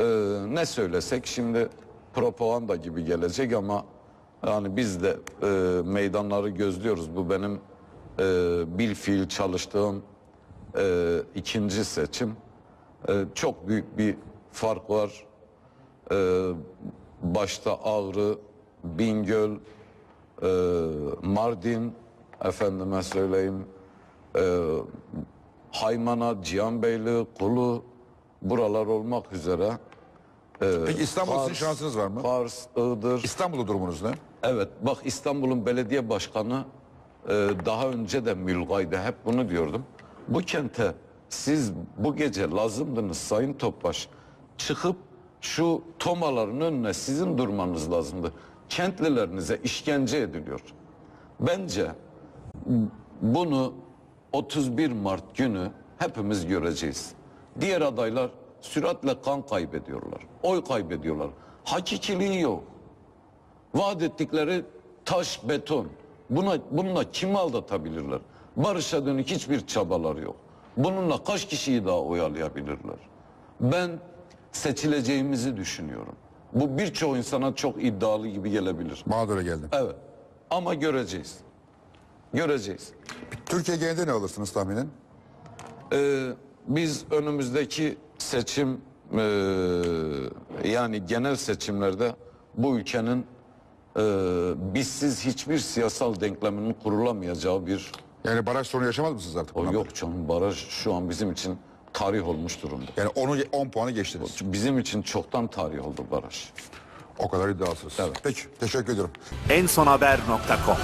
e, ne söylesek şimdi propaganda gibi gelecek ama yani biz de e, meydanları gözlüyoruz. Bu benim e, bil fiil çalıştığım e, ikinci seçim. E, çok büyük bir fark var. E, başta Ağrı, Bingöl, e, Mardin, efendime söyleyeyim, e, Haymana, Cihanbeyli, Kulu, buralar olmak üzere. Peki İstanbul sizin Kars, şansınız var mı? Kars, Iğdır. İstanbul'da durumunuz ne? Evet bak İstanbul'un belediye başkanı e, daha önce de Mülgay'da hep bunu diyordum. Bu kente siz bu gece lazımdınız Sayın Topbaş. Çıkıp şu tomaların önüne sizin durmanız lazımdı. Kentlilerinize işkence ediliyor. Bence bunu 31 Mart günü hepimiz göreceğiz. Diğer adaylar süratle kan kaybediyorlar. Oy kaybediyorlar. Hakikiliği yok. Vaat ettikleri taş beton. Buna bununla kimi aldatabilirler? Barışa dönük hiçbir çabaları yok. Bununla kaç kişiyi daha oyalayabilirler? Ben seçileceğimizi düşünüyorum. Bu birçok insana çok iddialı gibi gelebilir. Bana da öyle geldi. Evet. Ama göreceğiz. Göreceğiz. Türkiye genelinde ne alırsınız tahminen? Ee, biz önümüzdeki seçim ee, yani genel seçimlerde bu ülkenin ee, bizsiz hiçbir siyasal denkleminin kurulamayacağı bir Yani baraj sorunu yaşamaz mısınız artık? o bundan yok canım baraj şu an bizim için tarih olmuş durumda. Yani onu 10 puanı geçtiniz. Bizim için çoktan tarih oldu baraj. O kadar iddialısınız. Evet. Peki teşekkür ediyorum. ensonhaber.com